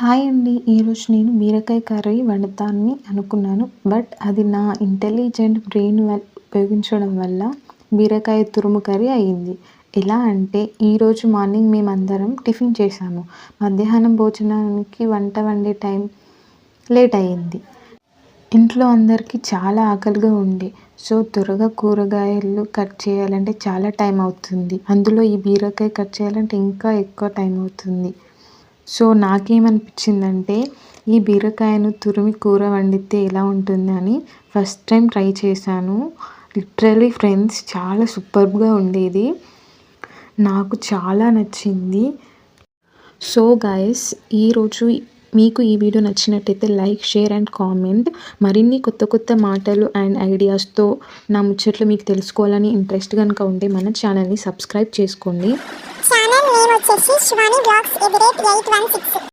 Hi అండి. ఈరోజు నేను బీరకాయ కర్రీ వండుతానని అనుకున్నాను. బట్ అది నా ఇంటెలిజెంట్ బ్రెయిన్ ఉపయోగించడం వల్ల బీరకాయ తురుము కర్రీ అయ్యింది. ఎలా అంటే ఈరోజు మార్నింగ్ మేమందరం టిఫిన్ చేసాము మధ్యాహ్నం భోజనానికి వంట వండే టైం లేట్ అయ్యింది. ఇంట్లో అందరికీ చాలా ఆకలిగా ఉండే. సో త్వరగా కూరగాయలు కట్ చేయాలంటే చాలా టైం అవుతుంది. అందులో ఈ బీరకాయ కట్ చేయాలంటే ఇంకా ఎక్కువ టైం అవుతుంది. సో నాకేమనిపించిందంటే ఈ బీరకాయను తురిమి కూర వండితే ఎలా ఉంటుంది అని ఫస్ట్ టైం ట్రై చేశాను. లిటరలీ ఫ్రెండ్స్ చాలా సూపర్గా ఉండేది. నాకు చాలా నచ్చింది. సో గాయస్ ఈరోజు మీకు ఈ వీడియో నచ్చినట్టయితే లైక్ షేర్ అండ్ కామెంట్. మరిన్ని కొత్త కొత్త మాటలు అండ్ ఐడియాస్తో నా ముచ్చట్లు మీకు తెలుసుకోవాలని ఇంట్రెస్ట్ కనుక ఉంటే మన ఛానల్ని సబ్స్క్రైబ్ చేసుకోండి. ఛానల్ నేమ్ వచ్చేసి Shivani blogs at eight one six.